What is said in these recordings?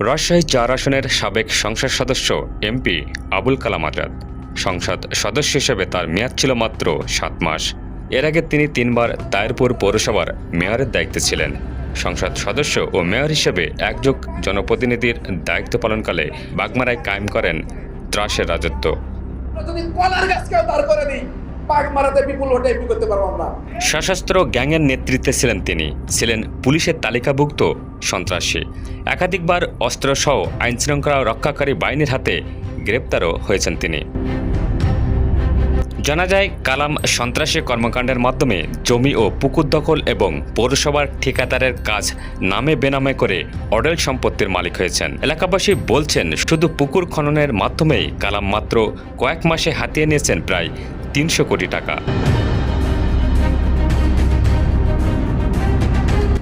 রাজশাহী চার আসনের সাবেক সংসদ সদস্য এমপি আবুল কালাম আজাদ। সংসদ সদস্য হিসেবে তার মেয়াদ ছিল মাত্র সাত মাস। এর আগে তিনি তিনবার তায়েরপুর পৌরসভার মেয়রের দায়িত্বে ছিলেন। সংসদ সদস্য ও মেয়র হিসেবে একযোগ জনপ্রতিনিধির দায়িত্ব পালনকালে বাগমারায় কায়েম করেন ত্রাসের রাজত্ব। সশস্ত্র গ্যাংয়ের নেতৃত্বে ছিলেন তিনি। ছিলেন পুলিশের তালিকাভুক্ত সন্ত্রাসী। একাধিকবার অস্ত্রসহ আইন শৃঙ্খলা রক্ষাকারী বাহিনীর হাতে গ্রেপ্তারও হয়েছেন তিনি। জানা যায়, কালাম সন্ত্রাসী কর্মকাণ্ডের মাধ্যমে জমি ও পুকুর দখল এবং পৌরসভার ঠিকাদারের কাজ নামে বেনামে করে অডেল সম্পত্তির মালিক হয়েছেন। এলাকাবাসী বলছেন, শুধু পুকুর খননের মাধ্যমেই কালাম মাত্র কয়েক মাসে হাতিয়ে নিয়েছেন প্রায় তিনশো কোটি টাকা।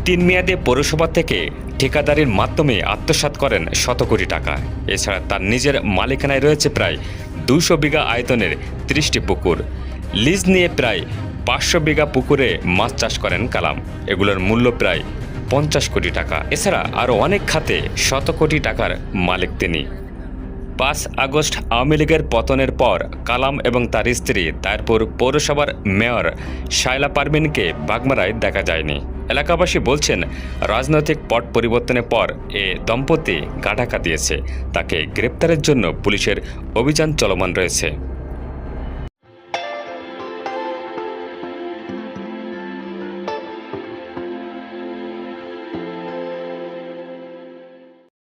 তিন মেয়াদে পৌরসভা থেকে ঠিকাদারির মাধ্যমে আত্মসাৎ করেন শত কোটি টাকা। এছাড়া তার নিজের মালিকানায় রয়েছে প্রায় দুশো বিঘা আয়তনের ত্রিশটি পুকুর। লিজ নিয়ে প্রায় পাঁচশো বিঘা পুকুরে মাছ চাষ করেন কালাম। এগুলোর মূল্য প্রায় পঞ্চাশ কোটি টাকা। এছাড়া আরও অনেক খাতে শত কোটি টাকার মালিক তিনি। পাঁচ আগস্ট আওয়ামী লীগের পতনের পর কালাম এবং তার স্ত্রী তারপর পৌরসভার মেয়র শায়লা পারভিনকে বাগমারায় দেখা যায়নি। এলাকাবাসী বলছেন, রাজনৈতিক পট পরিবর্তনের পর এ দম্পতি গাঢাকা দিয়েছে তাকে গ্রেপ্তারের জন্য পুলিশের অভিযান চলমান রয়েছে।